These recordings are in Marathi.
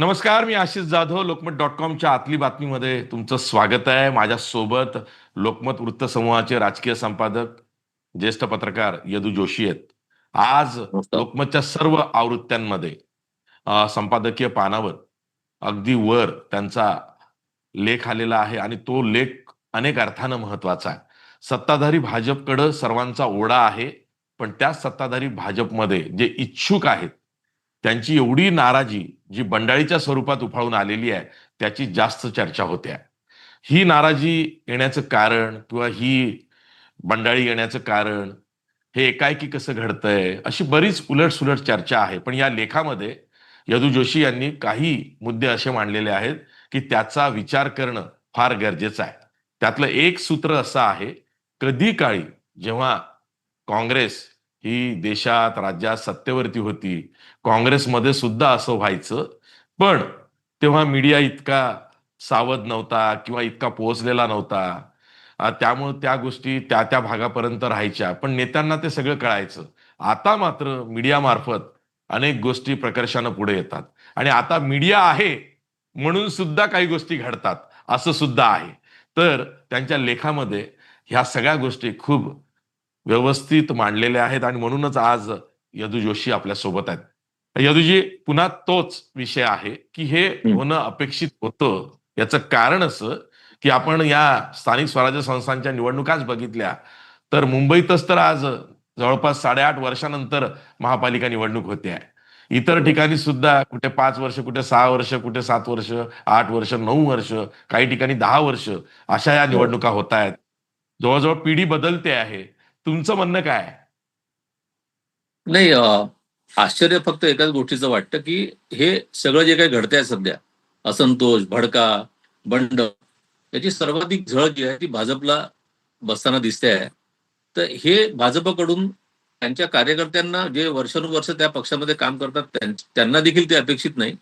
नमस्कार मी आशिष जाधव लोकमत डॉट कॉमच्या आतली बातमीमध्ये तुमचं स्वागत आहे. माझ्यासोबत लोकमत वृत्तसमूहाचे राजकीय संपादक ज्येष्ठ पत्रकार यदू जोशी आहेत. आज. लोकमतच्या सर्व आवृत्त्यांमध्ये संपादकीय पानावर अगदी वर त्यांचा लेख आलेला आहे आणि तो लेख अनेक अर्थानं महत्त्वाचा आहे. सत्ताधारी भाजपकडं सर्वांचा ओढा आहे पण त्या सत्ताधारी भाजपमध्ये जे इच्छुक आहेत त्यांची एवढी नाराजी जी बंडाळीच्या स्वरूपात उफाळून आलेली आहे त्याची जास्त चर्चा होते आहे. ही नाराजी येण्याचं कारण किंवा ही बंडाळी येण्याचं कारण हे एकाएकी कसं घडतंय अशी बरीच उलटसुलट चर्चा आहे पण या लेखामध्ये यदू जोशी यांनी काही मुद्दे असे मांडलेले आहेत की त्याचा विचार करणं फार गरजेचं आहे त्यातलं एक सूत्र असं आहे कधी काळी जेव्हा काँग्रेस ही देशात राज्यात सत्तेवरती होती. काँग्रेसमध्ये सुद्धा असं व्हायचं. पण तेव्हा मीडिया इतका सावध नव्हता किंवा इतका पोहोचलेला नव्हता. त्यामुळे त्या गोष्टी त्या त्या भागापर्यंत राहायच्या. पण नेत्यांना ते सगळं कळायचं. आता मात्र मीडियामार्फत अनेक गोष्टी प्रकर्षानं पुढे येतात. आणि आता मीडिया आहे म्हणून सुद्धा काही गोष्टी घडतात. असं सुद्धा आहे. तर त्यांच्या लेखामध्ये ह्या सगळ्या गोष्टी खूप व्यवस्थित मांडलेल्या आहेत आणि म्हणूनच आज यदू जोशी आपल्यासोबत आहेत. यदूजी पुन्हा तोच विषय आहे की हे हं. होणं अपेक्षित होतं. याचं कारण असं की आपण या स्थानिक स्वराज्य संस्थांच्या निवडणुकाच बघितल्या. तर मुंबईतच तर आज जवळपास साडेआठ वर्षानंतर महापालिका निवडणूक होते आहे. इतर ठिकाणी सुद्धा कुठे पाच वर्ष कुठे सहा वर्ष कुठे सात वर्ष आठ वर्ष नऊ वर्ष काही ठिकाणी दहा वर्ष अशा या निवडणुका होत आहेत. जवळजवळ पिढी बदलते आहे. तुमचं म्हणणं काय नाही आश्चर्य फक्त एकाच गोष्टीचं वाटतं की हे सगळं जे काही घडतंय सध्या असंतोष भडका बंड याची सर्वाधिक झळ जी आहे ती भाजपला बसताना दिसते आहे. तर हे भाजपकडून त्यांच्या कार्यकर्त्यांना जे वर्षानुवर्ष त्या पक्षामध्ये काम करतात त्यांना देखील ते अपेक्षित नाही.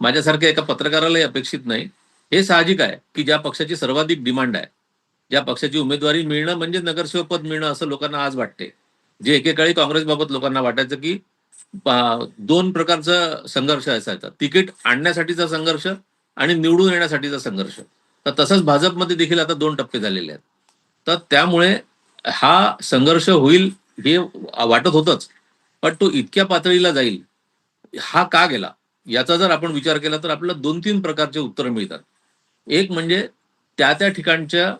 माझ्यासारख्या एका पत्रकारालाही अपेक्षित नाही. हे साहजिक आहे की ज्या पक्षाची सर्वाधिक डिमांड आहे ज्या पक्षाची उमेदवारी मिळणं म्हणजे नगरसेवक पद मिळणं असं लोकांना आज वाटते. जे एकेकाळी काँग्रेसबाबत लोकांना वाटायचं की दोन प्रकारचा संघर्ष असायचा. तिकीट आणण्यासाठीचा संघर्ष आणि निवडून येण्यासाठीचा संघर्ष. तर तसंच भाजपमध्ये देखील आता दोन टप्पे झालेले आहेत. तर त्यामुळे हा संघर्ष होईल हे वाटत होतच. पण तो इतक्या पातळीला जाईल हा का गेला? याचा जर आपण विचार केला तर आपल्याला दोन तीन प्रकारचे उत्तरं मिळतात. एक म्हणजे त्या त्या ठिकाणच्या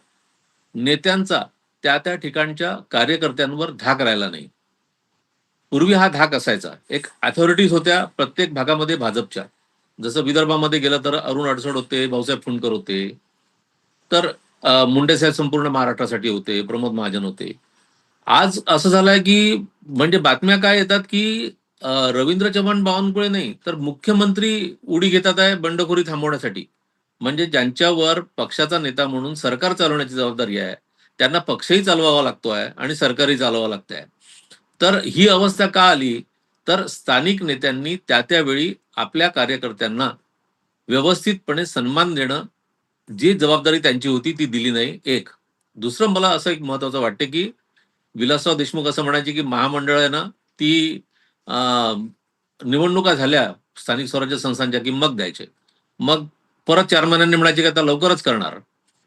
नेत्यांचा त्या त्या ठिकाणच्या कार्यकर्त्यांवर धाक राहिला नाही. पूर्वी हा धाक असायचा. एक अथॉरिटीज होत्या प्रत्येक भागामध्ये भाजपच्या. जसं विदर्भामध्ये गेलं तर अरुण अडसड होते भाऊसाहेब फुंडकर होते. तर मुंडेसाहेब मुंडे साहेब संपूर्ण महाराष्ट्रासाठी होते प्रमोद महाजन होते. आज असं झालंय की म्हणजे बातम्या काय येतात की रवींद्र चव्हाण बावनकुळे नाही तर मुख्यमंत्री उडी घेतात आहे बंडखोरी थांबवण्यासाठी. म्हणजे ज्यांच्यावर पक्षाचा नेता म्हणून सरकार चालवण्याची जबाबदारी आहे त्यांना पक्षही चालवावा लागतो आहे आणि सरकारही चालवावं लागतं आहे तर ही अवस्था का आली? तर स्थानिक नेत्यांनी त्या त्यावेळी आपल्या कार्यकर्त्यांना व्यवस्थितपणे सन्मान देणं जी जबाबदारी त्यांची होती ती दिली नाही. एक. दुसरं मला असं एक महत्वाचं वाटते की विलासराव देशमुख असं म्हणायचे की महामंडळ आहे ना ती अं, निवडणुका झाल्या स्थानिक स्वराज्य संस्थांच्या की मग द्यायचे. मग परत चार महिन्यांनी म्हणायचे की आता लवकरच करणार.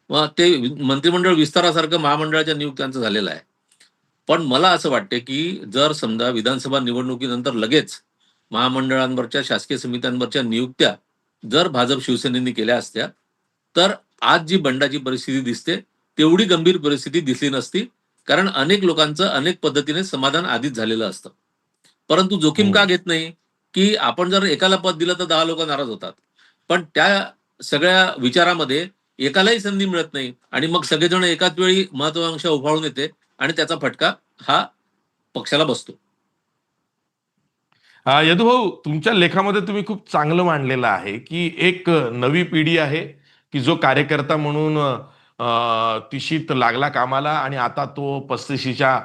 मग ते मंत्रिमंडळ विस्तारासारखं महामंडळाच्या नियुक्त्यांचं झालेलं आहे. पण मला असं वाटते की जर समजा विधानसभा निवडणुकीनंतर लगेच महामंडळांवरच्या शासकीय समित्यांवरच्या नियुक्त्या जर भाजप शिवसेनेने केल्या असत्या तर आज जी बंडाची परिस्थिती दिसते तेवढी गंभीर परिस्थिती दिसली नसती कारण अनेक लोकांचं अनेक पद्धतीने समाधान आधीच झालेलं असतं. परंतु जोखीम हम्म. का घेत नाही? की आपण जर एकाला पद दिलं तर दहा लोक नाराज होतात. पण त्या सगळ्या विचारामध्ये एकालाही संधी मिळत नाही आणि मग सगळेजण एकाच वेळी महत्वाकांक्षा उभाळून येते आणि त्याचा फटका हा पक्षाला बसतो. यदू भाऊ तुमच्या लेखामध्ये तुम्ही खूप चांगलं मांडलेलं आहे की एक नवी पिढी आहे की जो कार्यकर्ता म्हणून तिशीत लागला कामाला आणि आता तो पस्तीशीच्या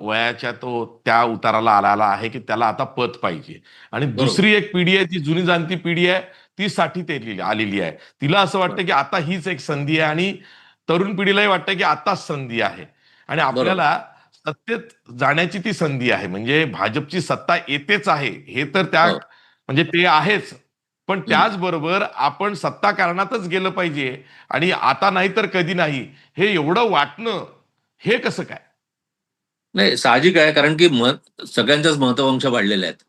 वयाच्या तो त्या उताराला आलेला आहे की त्याला आता पद पाहिजे. आणि दुसरी एक पिढी आहे ती जुनी जाणती पिढी आहे ती साठी ते आलेली आहे. तिला असं वाटतं की आता हीच एक संधी आहे आणि तरुण पिढीलाही वाटतं की आताच संधी आहे. आणि आपल्याला सत्तेत जाण्याची ती संधी आहे. म्हणजे भाजपची सत्ता येतेच आहे. हे तर त्या हो. म्हणजे ते आहेच. पण त्याचबरोबर आपण सत्ता कारणातच गेलं पाहिजे. आणि आता नाही तर कधी नाही. हे एवढं वाटणं हे कसं काय? नाही साहजिक आहे. कारण की मत सगळ्यांच्याच महत्वाकांक्षा वाढलेल्या आहेत.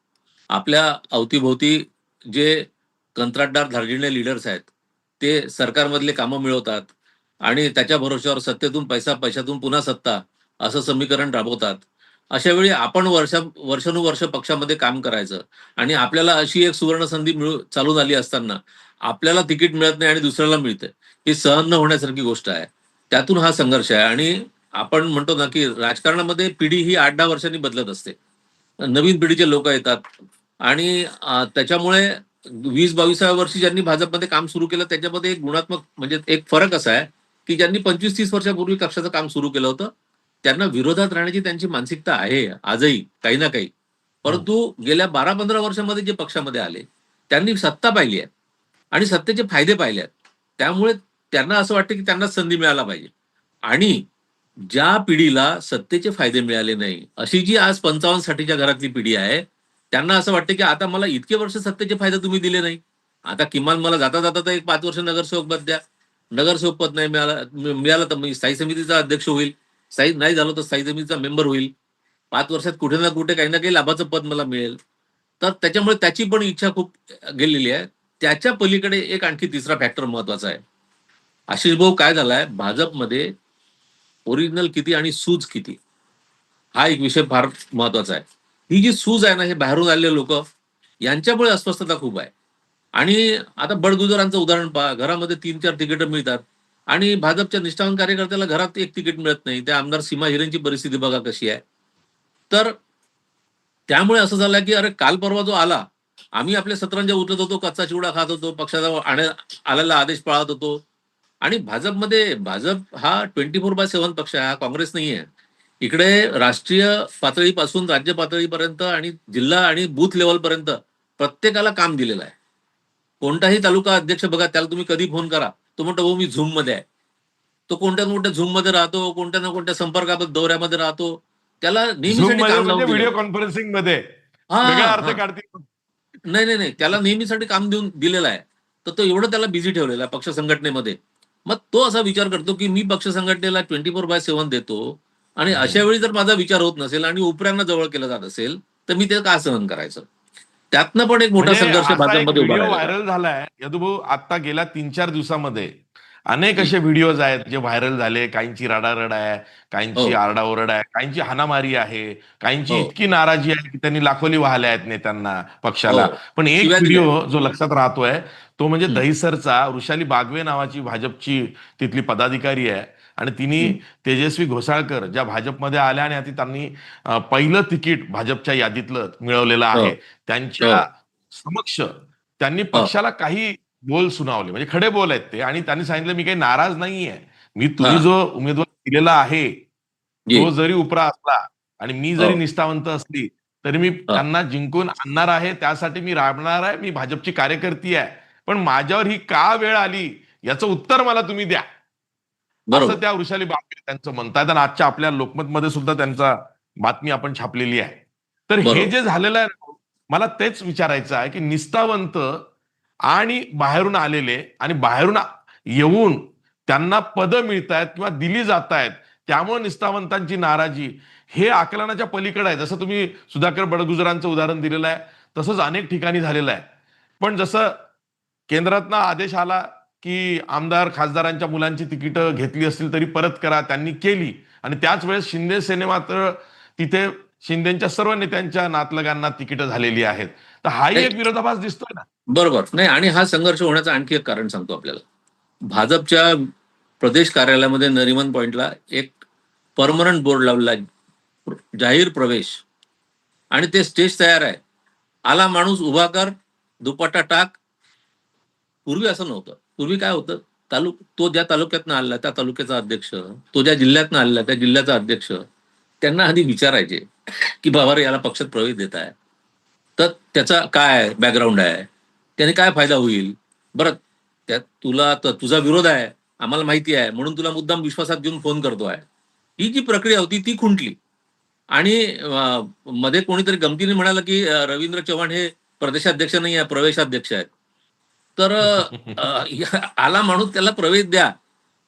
आपल्या अवतीभोवती जे कंत्राटदार धार्जिणे लिडर्स आहेत. ते सरकारमधले कामं मिळवतात आणि त्याच्या भरोश्यावर सत्तेतून पैसा पैशातून पुन्हा सत्ता असं समीकरण राबवतात. अशा वेळी आपण वर्षा वर्षानुवर्ष पक्षामध्ये काम करायचं आणि आपल्याला अशी एक सुवर्ण संधी मिळू चालून आली असताना आपल्याला तिकीट मिळत नाही आणि दुसऱ्याला मिळतं ही सहन न होण्यासारखी गोष्ट आहे. त्यातून हा संघर्ष आहे आणि आपण म्हणतो ना की राजकारणामध्ये पिढी ही आठ दहा वर्षांनी बदलत असते. नवीन पिढीचे लोक येतात आणि त्याच्यामुळे वीस बावीसाव्या वर्षी ज्यांनी भाजपमध्ये काम सुरू केलं त्याच्यामध्ये एक गुणात्मक म्हणजे एक फरक असा आहे की ज्यांनी पंचवीस तीस वर्षापूर्वी कक्षाचं काम सुरू केलं होतं त्यांना विरोधात राहण्याची त्यांची मानसिकता आहे आजही काही ना काही. परंतु गेल्या बारा पंधरा वर्षामध्ये जे पक्षामध्ये आले त्यांनी सत्ता पाहिली आहे आणि सत्तेचे फायदे पाहिले आहेत. त्यामुळे त्यांना असं वाटतं की त्यांना संधी मिळायला पाहिजे. आणि ज्या पिढीला सत्तेचे फायदे मिळाले नाही अशी जी आज पंचावन्न साठीच्या घरातली पिढी आहे त्यांना असं वाटतं की आता मला इतके वर्ष सत्तेचे फायदा तुम्ही दिले नाही. आता किमान मला जाता जाता तर एक पाच वर्ष नगरसेवक पद द्या. नगरसेवक पद नाही मिळाला मिळालं तर मी स्थायी समितीचा अध्यक्ष होईल. स्थायी नाही झालो तर स्थायी समितीचा मेंबर होईल. पाच वर्षात कुठे ना कुठे काही ना काही लाभाचं पद मला मिळेल. तर त्याच्यामुळे त्याची पण इच्छा खूप गेलेली आहे. त्याच्या पलीकडे एक आणखी तिसरा फॅक्टर महत्त्वाचा आहे. आशिष भाऊ काय झालाय? भाजपमध्ये ओरिजिनल किती आणि सूज किती? हा एक विषय फार महत्त्वाचा आहे. ही जी सूज आहे ना हे बाहेरून आलेले लोक यांच्यामुळे अस्वस्थता खूप आहे. आणि आता बडगुजरांचं उदाहरण पहा घरामध्ये तीन चार तिकीट मिळतात आणि भाजपच्या निष्ठावान कार्यकर्त्याला घरात एक तिकीट मिळत नाही. त्या आमदार सीमा हिरेंची परिस्थिती बघा कशी आहे. तर त्यामुळे असं झालं की अरे काल परवा जो आला आम्ही आपल्या सत्रांच्या उठत होतो कच्चा चिवडा खात होतो पक्षाचा आण आलेला आदेश पाळत होतो. आणि भाजपमध्ये भाजप हा ट्वेंटी फोर बाय सेव्हन पक्ष आहे हा काँग्रेस नाही आहे इकडे राष्ट्रीय पातळीपासून राज्य पातळीपर्यंत आणि जिल्हा आणि बूथ लेवलपर्यंत प्रत्येकाला काम दिलेलं आहे. कोणताही तालुका अध्यक्ष बघा त्याला तुम्ही कधी फोन करा. तो म्हणतो भाऊ मी झूममध्ये आहे. तो कोणत्या कोणत्या झूममध्ये राहतो कोणत्या ना कोणत्या संपर्काबद्दल दौऱ्यामध्ये राहतो त्याला नेहमीसाठी म्हणजे लावून व्हिडिओ. कॉन्फरन्सिंगमध्ये हा, हा, हा. नाही नाही नाही. त्याला नेहमीसाठी काम देऊन दिलेलं आहे. तर तो एवढं त्याला बिझी ठेवलेला आहे पक्ष संघटनेमध्ये. मग तो असा विचार करतो की मी पक्ष संघटनेला ट्वेंटी फोर बाय सेव्हन देतो. आणि. अशा वेळी जर माझा विचार होत नसेल आणि उपऱ्यांना जवळ केलं जात असेल तर मी ते का सहन करायचं त्यातनं पण एक मोठा म्हणजे संघर्ष भाजपमध्ये. व्हायरल झालाय यदुभाऊ आता गेल्या तीन चार दिवसामध्ये अनेक असे व्हिडिओज आहेत जे व्हायरल झाले काहींची रडारड आहे काहींची हो. आरडाओरड आहे काहींची हाणामारी आहे काहींची हो. इतकी नाराजी आहे की त्यांनी लाखोली वाहल्या आहेत नेत्यांना पक्षाला हो. पण एक. व्हिडिओ जो लक्षात राहतोय तो म्हणजे. दहिसरचा वृषाली बागवे नावाची भाजपची तिथली पदाधिकारी आहे आणि तिने. तेजस्वी घोसाळकर ज्या भाजपमध्ये आल्या आणि आता त्यांनी पहिलं तिकीट भाजपच्या यादीतलं मिळवलेलं आहे. हो. त्यांच्या समक्ष त्यांनी पक्षाला काही बोल सुनावले. म्हणजे खडे बोल आहेत ते. आणि त्यांनी सांगितलं मी काही नाराज नाहीये. मी तुम्ही हा. जो उमेदवार दिलेला आहे. तो जरी उपरा असला आणि मी जरी हो. निष्ठावंत असली तरी मी त्यांना जिंकून आणणार आहे. त्यासाठी मी राबणार आहे. मी भाजपची कार्यकर्ती आहे. पण माझ्यावर ही का वेळ आली? याचं उत्तर मला तुम्ही द्या. असं त्या वृषाली बाबतीत त्यांचं म्हणतात आणि आजच्या आपल्या लोकमतमध्ये सुद्धा त्यांचा बातमी आपण छापलेली आहे. तर हे. जे झालेलं आहे मला तेच विचारायचं आहे की निष्ठावंत आणि बाहेरून आलेले आणि बाहेरून येऊन त्यांना पदं मिळत आहेत किंवा दिली जात आहेत त्यामुळे निष्ठावंतांची नाराजी हे आकलनाच्या पलीकडे आहे. जसं तुम्ही सुधाकर बडगुजरांचं उदाहरण दिलेलं आहे तसंच अनेक ठिकाणी झालेलं आहे. पण जसं केंद्रातनं आदेश आला की आमदार खासदारांच्या मुलांची तिकीटं घेतली असतील तरी परत करा त्यांनी केली. आणि त्याच वेळेस शिंदे सेने मात्र तिथे शिंदेच्या सर्व नेत्यांच्या नातलगांना तिकीटं झालेली आहेत. तर हाही एक विरोधाभास दिसतोय ना? बरोबर. नाही आणि हा संघर्ष होण्याचं आणखी एक कारण सांगतो आपल्याला. भाजपच्या प्रदेश कार्यालयामध्ये नरिमन पॉइंटला एक परमनंट बोर्ड लावलेला आहे जाहीर प्रवेश. आणि ते स्टेज तयार आहे. आला माणूस उभा कर दुपट्टा टाक पूर्वी असं नव्हतं. पूर्वी काय होतं तालुक तो ज्या तालुक्यातनं आलेला त्या तालुक्याचा अध्यक्ष तो ज्या जिल्ह्यातनं आलेला त्या जिल्ह्याचा अध्यक्ष त्यांना आधी विचारायचे की बाबा रे याला पक्षात प्रवेश देत आहे. तर त्याचा काय बॅकग्राऊंड आहे? त्याने काय फायदा होईल? बरं त्यात तुला तर तुझा विरोध आहे आम्हाला माहिती आहे म्हणून तुला मुद्दाम विश्वासात घेऊन फोन करतोय ही जी प्रक्रिया होती ती खुंटली. आणि मध्ये कोणीतरी गमतीने म्हणाला की रवींद्र चव्हाण हे प्रदेशाध्यक्ष नाही आहे प्रवेशाध्यक्ष आहेत. तर आला माणूस त्याला प्रवेश द्या.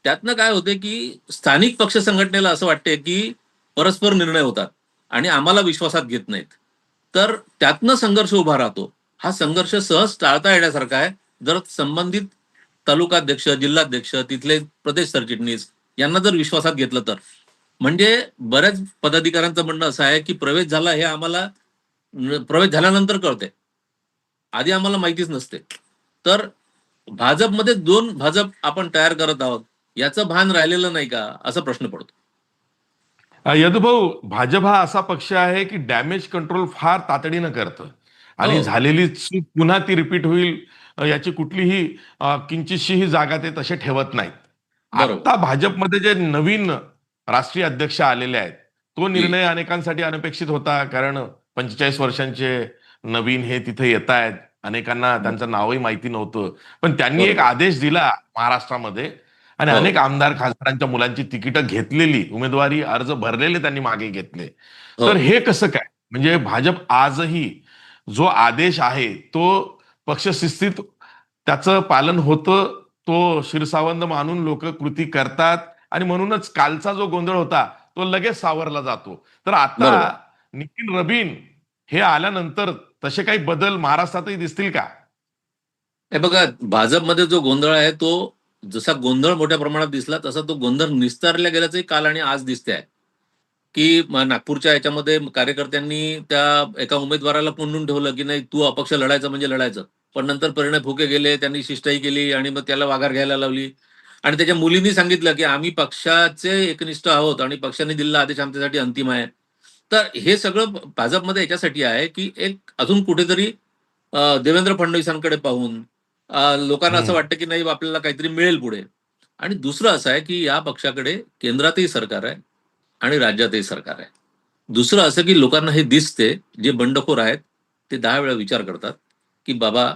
त्यातनं काय होते की स्थानिक पक्ष संघटनेला असं वाटते की परस्पर निर्णय होतात आणि आम्हाला विश्वासात घेत नाहीत. तर त्यातनं संघर्ष उभा राहतो. हा संघर्ष सहज टाळता येण्यासारखा आहे. जर संबंधित तालुकाध्यक्ष जिल्हाध्यक्ष तिथले प्रदेश सरचिटणीस यांना जर विश्वासात घेतलं तर. म्हणजे बऱ्याच पदाधिकाऱ्यांचं म्हणणं असं आहे की प्रवेश झाला हे आम्हाला प्रवेश झाल्यानंतर कळते आधी आम्हाला माहितीच नसते. तर भाजपमध्ये दोन भाजप आपण तयार करत आहोत याचं भान राहिलेलं नाही का? असा प्रश्न पडतो. यदुभाऊ भाजप हा असा पक्ष आहे की डॅमेज कंट्रोल फार तातडीनं करतं. आणि हो. झालेली चूक पुन्हा ती रिपीट होईल याची कुठलीही किंचितशीही जागा ते तसे ठेवत नाहीत. आता भाजपमध्ये जे नवीन राष्ट्रीय अध्यक्ष आलेले आहेत तो निर्णय अनेकांसाठी अनपेक्षित होता कारण पंचेचाळीस वर्षांचे नवीन हे तिथे येत आहेत अनेकांना त्यांचं नावही माहिती नव्हतं पण त्यांनी एक. आदेश दिला महाराष्ट्रामध्ये आणि हो. अनेक आमदार खासदारांच्या मुलांची तिकीटं घेतलेली उमेदवारी अर्ज भरलेले त्यांनी मागे घेतले हो. तर हे कसं काय म्हणजे भाजप आजही जो आदेश आहे तो पक्षशिस्तीत त्याचं पालन होतं तो शिरसावंद मानून लोक कृती करतात आणि म्हणूनच कालचा जो गोंधळ होता तो लगेच सावरला जातो तर आता. निखिल रबीन हे आल्यानंतर तसे काही बदल महाराष्ट्रातही दिसतील का? हे बघा भाजपमध्ये जो गोंधळ आहे तो जसा गोंधळ मोठ्या प्रमाणात दिसला तसा तो गोंधळ निस्तारल्या गेल्याचंही काल आणि आज दिसते आहे की नागपूरच्या याच्यामध्ये कार्यकर्त्यांनी त्या एका उमेदवाराला पुंडून ठेवलं की नाही तू अपक्ष लढायचं म्हणजे लढायचं. पण नंतर परिणय फुके गेले त्यांनी शिष्टाई केली आणि मग त्याला वाघार घ्यायला लावली. आणि त्याच्या मुलींनी सांगितलं की आम्ही पक्षाचे एकनिष्ठ आहोत आणि पक्षाने दिलेला आदेश आमच्यासाठी अंतिम आहे. तर हे सगळं भाजपमध्ये याच्यासाठी आहे की एक अजून कुठेतरी देवेंद्र फडणवीसांकडे पाहून लोकांना असं. वाटतं की नाही आपल्याला काहीतरी मिळेल पुढे. आणि दुसरं असं आहे की या पक्षाकडे केंद्रातही सरकार आहे आणि राज्यातही सरकार आहे. दुसरं असं की लोकांना हे दिसते जे बंडखोर आहेत ते दहा वेळा विचार करतात की बाबा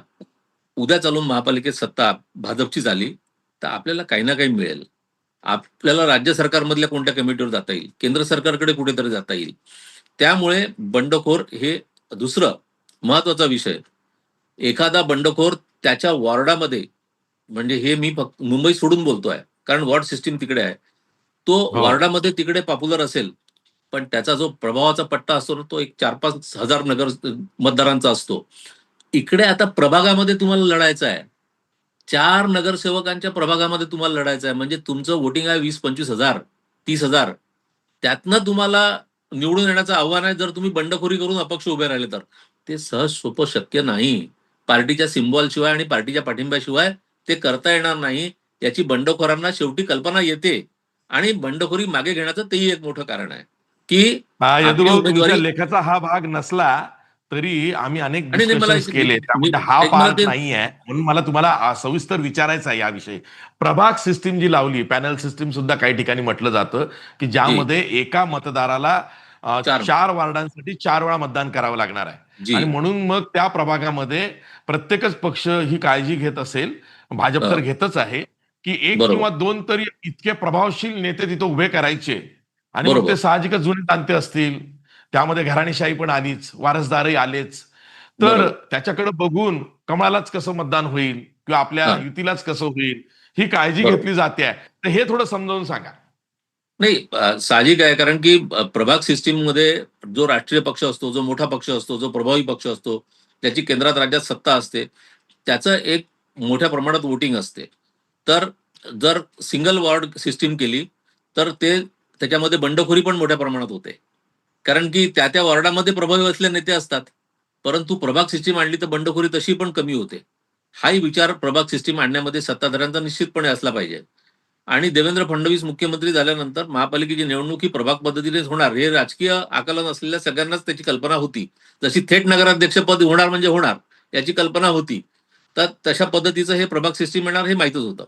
उद्या चालून महापालिकेत सत्ता भाजपची झाली तर आपल्याला काही ना काही मिळेल. आपल्याला राज्य सरकारमधल्या कोणत्या कमिटीवर जाता येईल? केंद्र सरकारकडे कुठेतरी जाता येईल. त्यामुळे बंडखोर हे दुसरं महत्त्वाचा विषय. एखादा बंडखोर त्याच्या वॉर्डामध्ये म्हणजे हे मी फक्त मुंबई सोडून बोलतोय कारण वॉर्ड सिस्टीम तिकडे आहे. तो हो. वॉर्डामध्ये तिकडे पॉप्युलर असेल पण त्याचा जो प्रभावाचा पट्टा असतो तो एक चार पाच हजार नगर मतदारांचा असतो. इकडे आता प्रभागामध्ये तुम्हाला लढायचं आहे. चार नगरसेवकांच्या प्रभागामध्ये तुम्हाला लढायचं आहे. म्हणजे तुमचं वोटिंग आहे वीस पंचवीस हजार तीस हजार. त्यातनं तुम्हाला निवडून येण्याचं आव्हान आहे. जर तुम्ही बंडखोरी करून अपक्ष उभे राहिले तर. ते सहज सोपं शक्य नाही. पार्टीच्या सिम्बॉल शिवाय आणि पार्टीच्या पाठिंब्याशिवाय ते करता येणार नाही. याची बंडखोरांना शेवटी कल्पना येते. आणि बंडखोरी मागे घेण्याचं तेही एक मोठं कारण आहे. की लेखाचा हा भाग नसला तरी आम्ही अनेक एक- केले त्यामध्ये हा पार्ट नाही आहे म्हणून मला तुम्हाला सविस्तर विचारायचं आहे याविषयी प्रभाग सिस्टीम जी लावली पॅनल सिस्टीम सुद्धा काही ठिकाणी म्हटलं जातं की ज्यामध्ये एका मतदाराला चार. वार्डांसाठी चार वेळा मतदान करावं लागणार आहे आणि म्हणून मग त्या प्रभागामध्ये प्रत्येकच पक्ष ही काळजी घेत असेल भाजप तर. घेतच आहे की एक. किंवा दोन तरी इतके प्रभावशील नेते तिथे उभे करायचे आणि मग. ते साहजिकच जुने तांते असतील त्यामध्ये घराणेशाही पण आलीच वारसदारही आलेच तर. त्याच्याकडे बघून कमळालाच कसं मतदान होईल किंवा आपल्या. युतीलाच कसं होईल ही काळजी. घेतली जाते तर हे थोडं समजावून सांगा नाही साहजिक आहे कारण की प्रभाग सिस्टीममध्ये जो राष्ट्रीय पक्ष असतो जो मोठा पक्ष असतो जो प्रभावी पक्ष असतो त्याची केंद्रात राज्यात सत्ता असते त्याचं एक मोठ्या प्रमाणात वोटिंग असते तर जर सिंगल वॉर्ड सिस्टीम केली तर ते त्याच्यामध्ये बंडखोरी पण मोठ्या प्रमाणात होते कारण की त्या त्या वॉर्डामध्ये प्रभावी असलेले नेते असतात. परंतु प्रभाग सिस्टीम आणली तर बंडखोरी तशी पण कमी होते. हाही विचार प्रभाग सिस्टीम आणण्यामध्ये सत्ताधाऱ्यांचा निश्चितपणे असला पाहिजे. आणि देवेंद्र फडणवीस मुख्यमंत्री झाल्यानंतर महापालिकेची निवडणूक ही प्रभाग पद्धतीनेच होणार. हे राजकीय आकलन असलेल्या सगळ्यांनाच त्याची कल्पना होती. जशी थेट नगराध्यक्षपद होणार म्हणजे होणार याची कल्पना होती. तर तशा पद्धतीचं हे प्रभाग सिस्टीम येणार हे माहितच होतं.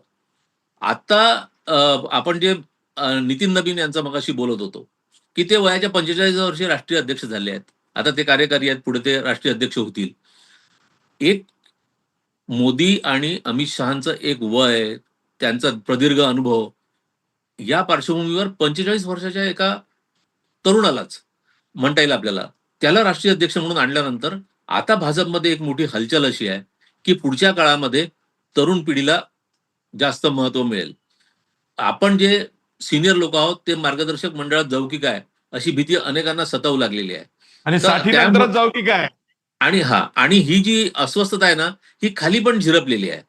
आता आपण जे नितीन नवीन यांचा मगाशी बोलत होतो. की ते वयाच्या पंचेचाळीस वर्षी राष्ट्रीय अध्यक्ष झाले आहेत. आता ते कार्यकारी आहेत पुढे ते राष्ट्रीय अध्यक्ष होतील. एक मोदी आणि अमित शहाचं एक वय त्यांचा प्रदीर्घ अनुभव. या पार्श्वभूमीवर पंचेचाळीस वर्षाच्या एका तरुणालाच म्हणता येईल आपल्याला. त्याला राष्ट्रीय अध्यक्ष म्हणून आणल्यानंतर आता भाजपमध्ये एक मोठी हलचल अशी आहे की पुढच्या काळामध्ये तरुण पिढीला जास्त महत्त्व मिळेल. आपण जे सिनियर लोक आहोत ते मार्गदर्शक मंडळात जाऊ की काय अशी भीती अनेकांना सतावू लागलेली आहे. आणि जाऊ की काय? आणि हा आणि ही जी अस्वस्थता आहे ना ही खाली पण झिरपलेली आहे.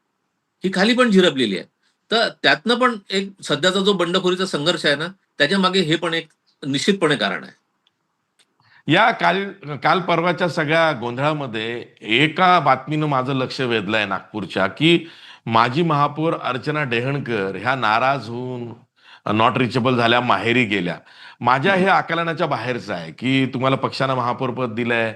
ही खाली पण झिरपलेली आहे. तर त्यातनं पण एक सध्याचा जो बंडखोरीचा संघर्ष आहे ना त्याच्यामागे हे पण एक निश्चितपणे कारण आहे. या काल काल परवाच्या सगळ्या गोंधळामध्ये एका बातमीनं माझं लक्ष वेधलंय नागपूरच्या की माजी महापौर अर्चना डेहणकर ह्या नाराज होऊन नॉट रिचेबल झाल्या माहेरी गेल्या. माझ्या हे आकलनाच्या बाहेरचं आहे की तुम्हाला पक्षानं महापौर पद दिलंय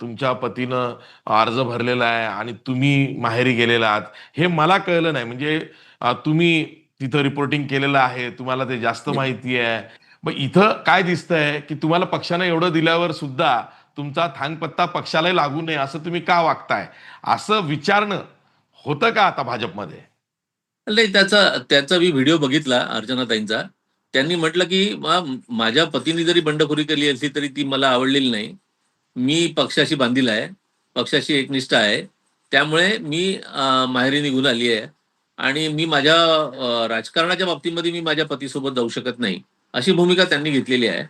तुमच्या पतीनं अर्ज भरलेला आहे आणि तुम्ही माहेरी गेलेला आहात. हे मला कळलं नाही. म्हणजे तुम्ही तिथं रिपोर्टिंग केलेलं आहे तुम्हाला ते जास्त माहिती आहे. मग इथं काय दिसतंय की तुम्हाला पक्षानं एवढं दिल्यावर सुद्धा तुमचा थांगपत्ता पक्षालाही लागू नये असं तुम्ही का वागताय? असं विचारणं होतं का आता भाजपमध्ये? नाही त्याचा त्याचा मी व्हिडिओ बघितला अर्चनाताईंचा. त्यांनी म्हटलं की माझ्या पतीने जरी बंडखोरी केली असली तरी ती मला आवडलेली नाही. मी पक्षाशी बांधील आहे पक्षाशी एकनिष्ठ आहे. त्यामुळे मी माहेरी निघून आली आहे आणि मी माझ्या राजकारणाच्या बाबतीमध्ये मी माझ्या पतीसोबत जाऊ शकत नाही. अशी भूमिका त्यांनी घेतलेली आहे.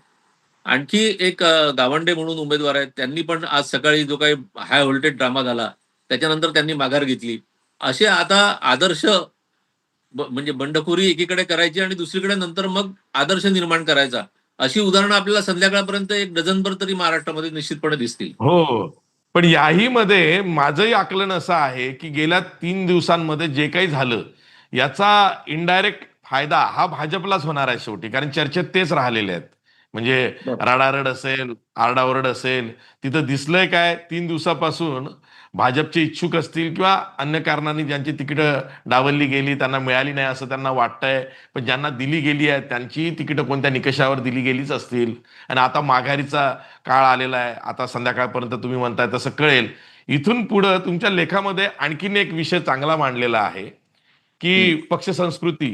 आणखी एक गावंडे म्हणून उमेदवार आहेत त्यांनी पण आज सकाळी जो काही हाय व्होल्टेज ड्रामा झाला त्याच्यानंतर त्यांनी माघार घेतली. असे आता आदर्श म्हणजे बंडखोरी एकीकडे करायची आणि दुसरीकडे नंतर मग आदर्श निर्माण करायचा. अशी उदाहरणं आपल्याला संध्याकाळपर्यंत एक डझनभर तरी महाराष्ट्रामध्ये निश्चितपणे दिसतील. हो. पण याही मध्ये माझंही आकलन असं आहे की गेल्या तीन दिवसांमध्ये जे काही झालं याचा इनडायरेक्ट फायदा हा भाजपलाच होणार आहे शेवटी कारण चर्चेत तेच राहिलेले आहेत. म्हणजे. रडारड असेल आरडाओरड असेल तिथं दिसलंय काय? तीन दिवसापासून भाजपचे इच्छुक असतील किंवा अन्य कारणांनी ज्यांची तिकीटं डावलली गेली त्यांना मिळाली नाही असं त्यांना वाटतंय पण ज्यांना दिली गेली आहे त्यांची तिकीटं कोणत्या निकषावर दिली गेलीच असतील. आणि आता माघारीचा काळ आलेला आहे आता संध्याकाळपर्यंत तुम्ही म्हणताय तसं कळेल. इथून पुढं तुमच्या लेखामध्ये आणखीन एक विषय चांगला मांडलेला आहे की पक्ष संस्कृती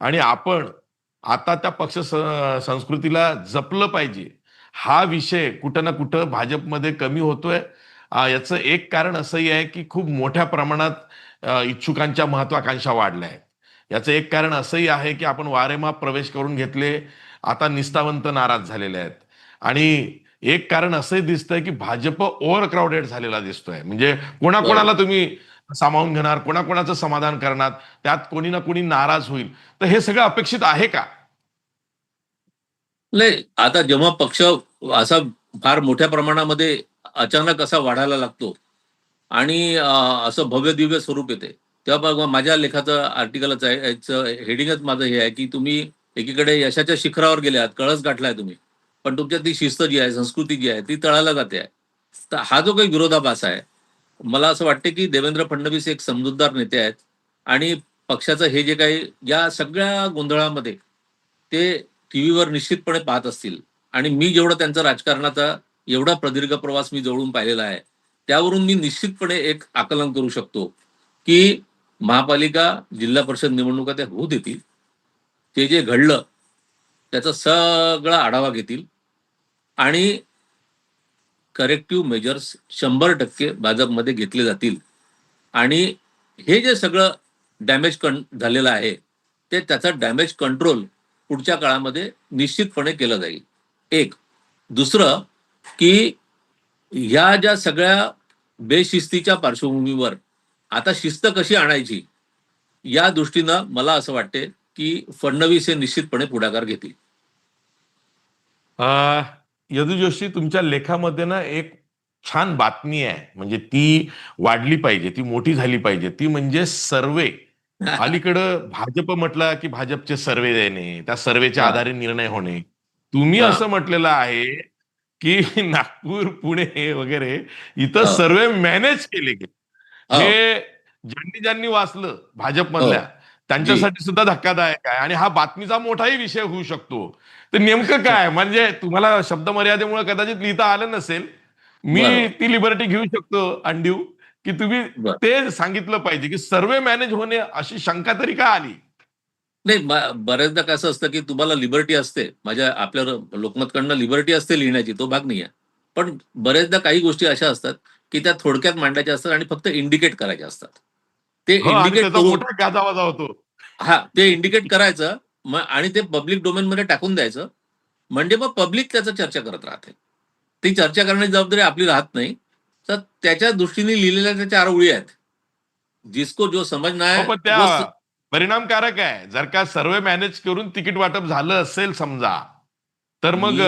आणि आपण आता त्या पक्ष संस्कृतीला जपलं पाहिजे. हा विषय कुठं ना कुठं भाजपमध्ये कमी होतोय याचं एक कारण असंही आहे की खूप मोठ्या प्रमाणात इच्छुकांच्या महत्वाकांक्षा वाढल्या आहेत. याचं एक कारण असंही आहे की आपण वारेमाप प्रवेश करून घेतले आता निष्ठावंत नाराज झालेले आहेत. आणि एक कारण असंही दिसतंय की भाजप ओव्हर क्राऊडेड झालेला दिसतोय. म्हणजे कोणाकोणाला तुम्ही सामावून घेणार कोणाकोणाचं समाधान करणार त्यात कोणी ना कोणी नाराज होईल. तर हे सगळं अपेक्षित आहे का? नाही आता जेव्हा पक्ष असा फार मोठ्या प्रमाणामध्ये अचानक असा वाढायला लागतो. आणि असं भव्य दिव्य स्वरूप येते. तेव्हा माझ्या लेखाचं आर्टिकलच आहे हेडिंगच माझं हे आहे की तुम्ही एकीकडे यशाच्या शिखरावर गेले आहात कळस गाठलाय तुम्ही. पण तुमच्यात ती शिस्त जी आहे संस्कृती जी आहे ती तळाला जाते आहे. तर हा जो काही विरोधाभास आहे मला असं वाटते की देवेंद्र फडणवीस एक समजूतदार नेते आहेत. आणि पक्षाचं हे जे काही या सगळ्या गोंधळामध्ये ते टीव्हीवर निश्चितपणे पाहत असतील. आणि मी जेवढं त्यांचा राजकारणाचा एवढा प्रदीर्घ प्रवास मी जवळून पाहिलेला आहे. त्यावरून मी निश्चितपणे एक आकलन करू शकतो की महापालिका जिल्हा परिषद निवडणुका त्या होऊ देतील. ते जे घडलं त्याचा सगळा आढावा घेतील. आणि करेक्टिव्ह मेजर्स शंभर टक्के भाजपमध्ये घेतले जातील. आणि हे जे सगळं डॅमेज कं झालेलं आहे ते त्याचा डॅमेज कंट्रोल पुढच्या काळामध्ये निश्चितपणे केलं जाईल. एक. दुसरं की ह्या ज्या सगळ्या बेशिस्तीच्या पार्श्वभूमीवर आता शिस्त कशी आणायची या दृष्टीनं मला असं वाटते की फडणवीस हे निश्चितपणे पुढाकार घेतील. यदू जोशी तुमच्या लेखामध्ये ना एक छान बातमी आहे. म्हणजे ती वाढली पाहिजे ती मोठी झाली पाहिजे. ती म्हणजे सर्वे. अलीकडं भाजप म्हटलं की भाजपचे सर्वे देणे त्या सर्वेच्या. आधारे निर्णय होणे. तुम्ही. असं म्हटलेलं आहे की नागपूर पुणे वगैरे इथं. सर्वे मॅनेज केले गेले हो. ज्यांनी ज्यांनी वाचलं भाजपमधल्या हो. त्यांच्यासाठी सुद्धा धक्कादायक आहे आणि हा बातमीचा मोठाही विषय होऊ शकतो तर नेमकं काय म्हणजे तुम्हाला शब्द मर्यादेमुळे कदाचित लिहिता आलं नसेल मी. ती लिबर्टी घेऊ शकतो अंड्यू की तुम्ही. ते सांगितलं पाहिजे की सर्वे मॅनेज होणे अशी शंका तरी का आली नाही बऱ्याचदा कसं असतं की तुम्हाला लिबर्टी असते. माझ्या आपल्या लोकमतकडनं लिबर्टी असते लिहिण्याची तो भाग नाही आहे पण बऱ्याचदा काही गोष्टी अशा असतात की त्या थोडक्यात मांडायच्या असतात आणि फक्त इंडिकेट करायच्या असतात. ते हो, इंडिकेट गाजावाजा होतो. हा ते इंडिकेट करायचं आणि ते पब्लिक डोमेन मध्ये टाकून द्यायचं. म्हणजे मग पब्लिक त्याचं चर्चा करत राहते. ती चर्चा करण्याची जबाबदारी आपली राहत नाही. तर त्याच्या दृष्टीने लिहिलेल्या त्या चार ओळी आहेत. जिसको जो समजना हो, है परिणामकारक आहे. जर का सर्वे मॅनेज करून तिकीट वाटप झालं असेल समजा तर मग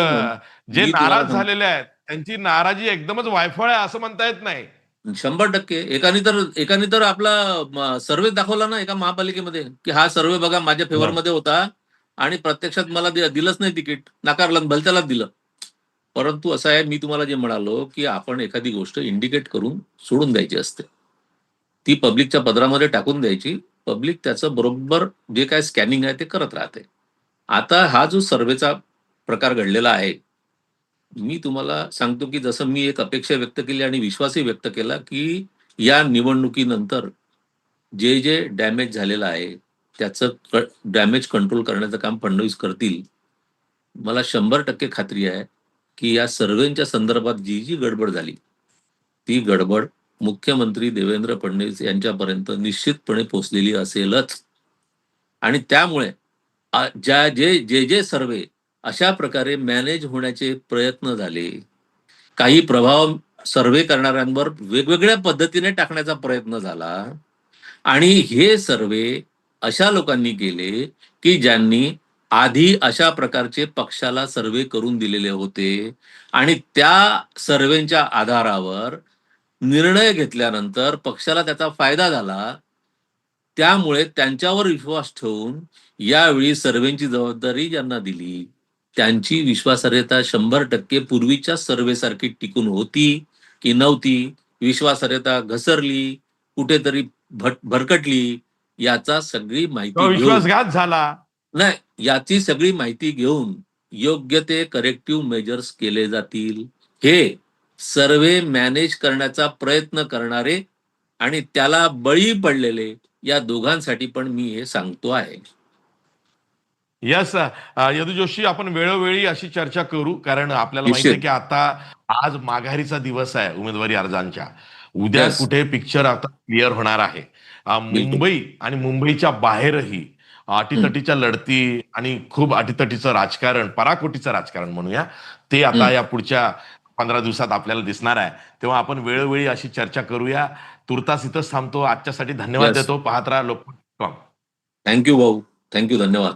जे नाराज झालेले आहेत त्यांची नाराजी एकदमच वायफळ आहे असं म्हणता येत नाही. शंभर टक्के. एकाने तर एकाने तर आपला सर्वे दाखवला ना एका महापालिकेमध्ये की हा सर्वे बघा माझ्या फेवर मध्ये होता आणि प्रत्यक्षात मला दिलंच नाही तिकीट. नाकारलं भलत्यालाच दिलं. परंतु असं आहे मी तुम्हाला जे म्हणालो की आपण एखादी गोष्ट इंडिकेट करून सोडून द्यायची असते. ती पब्लिकच्या पदरामध्ये टाकून द्यायची. पब्लिक त्याचं बरोबर जे काय स्कॅनिंग आहे ते करत राहते. आता हा जो सर्वेचा प्रकार घडलेला आहे मी तुम्हाला सांगतो की जसं मी एक अपेक्षा व्यक्त केली आणि विश्वासही व्यक्त केला की या निवडणुकीनंतर जे जे डॅमेज झालेलं आहे त्याचं डॅमेज कंट्रोल करण्याचं काम फडणवीस करतील. मला शंभर टक्के खात्री आहे की या सर्वेच्या संदर्भात जी जी गडबड झाली ती गडबड मुख्यमंत्री देवेंद्र फडणवीस यांच्यापर्यंत निश्चितपणे पोहोचलेली असेलच. आणि त्यामुळे ज्या जे जे जे सर्वे अशा प्रकारे मॅनेज होण्याचे प्रयत्न झाले काही प्रभाव सर्वे करणाऱ्यांवर वेगवेगळ्या पद्धतीने टाकण्याचा प्रयत्न झाला आणि हे सर्वे अशा लोकांनी केले की ज्यांनी आधी अशा प्रकारचे पक्षाला सर्वे करून दिलेले होते आणि त्या सर्वेच्या आधारावर निर्णय घेतल्यानंतर पक्षाला त्याचा फायदा झाला त्यामुळे त्यांच्यावर विश्वास ठेवून यावेळी सर्वेची जबाबदारी ज्यांना दिली त्यांची विश्वासार्हता शंभर टक्के पूर्वीच्या सर्वेसारखी टिकून होती की नव्हती विश्वासार्हता घसरली कुठेतरी भट भरकटली याचा सगळी माहिती घेऊन विश्वासघात झाला. नाही याची सगळी माहिती घेऊन योग्य ते करेक्टिव्ह मेजर्स केले जातील. हे सर्वे मॅनेज करण्याचा प्रयत्न करणारे आणि त्याला बळी पडलेले या दोघांसाठी पण मी हे सांगतो आहे यस यदू जोशी आपण वेळोवेळी अशी चर्चा करू कारण आपल्याला माहिती आहे. की आता आज माघारीचा दिवस आहे उमेदवारी अर्जांच्या उद्या. कुठे पिक्चर आता क्लिअर होणार आहे मुंबई आणि मुंबईच्या बाहेरही अटीतटीच्या लढती आणि खूप अटीतटीचं राजकारण पराकोटीचं राजकारण म्हणूया ते आता. या पुढच्या पंधरा दिवसात आपल्याला दिसणार आहे. तेव्हा आपण वेळोवेळी अशी चर्चा करूया. तुर्तास इथंच थांबतो. आजच्यासाठी धन्यवाद. देतो. पाहत राहा लोक थँक्यू भाऊ. थँक्यू धन्यवाद.